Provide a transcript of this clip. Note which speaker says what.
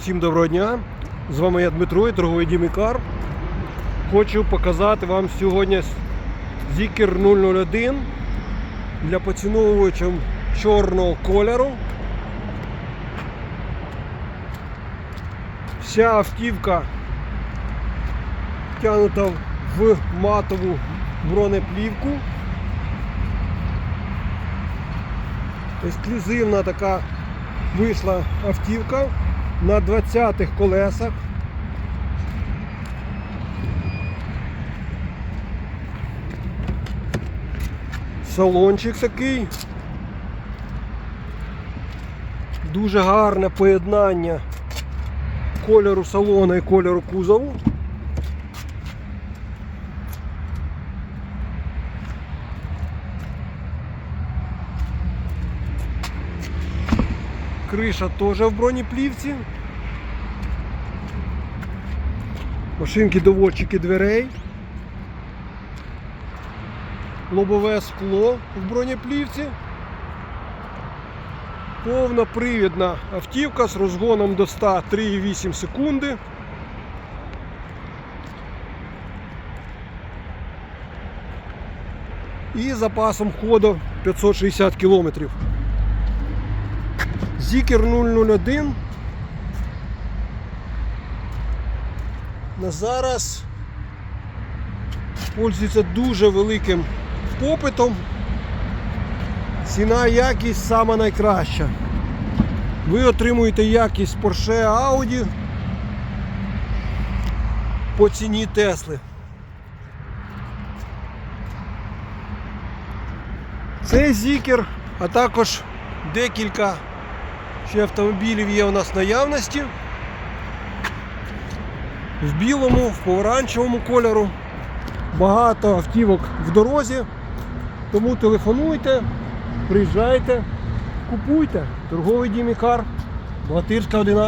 Speaker 1: Всім доброго дня! З вами я Дмитро і торговий Дімікар. Хочу показати вам сьогодні Zikr 001 для поціновувачів чорного кольору. Вся автівка втягнута в матову бронеплівку. Ексклюзивна така вийшла автівка на 20-х колесах. Салончик такий. Дуже гарне поєднання кольору салона і кольору кузову. Криша теж в бронеплівці. Машинки доводчики дверей. Лобове скло в бронеплівці. Повнопривідна автівка з розгоном до 100 3,8 секунди. І запасом ходу 560 кілометрів. Зікер 001. На зараз пользується дуже великим попитом. Ціна якість сама найкраща. Ви отримуєте якість Porsche Audi по ціні Тесли. Цей зікер, а також декілька ще автомобілів є у нас наявності. В білому, в помаранчевому кольору. Багато автівок в дорозі. Тому телефонуйте, приїжджайте, купуйте. Торговий дімікар, Батирська 1.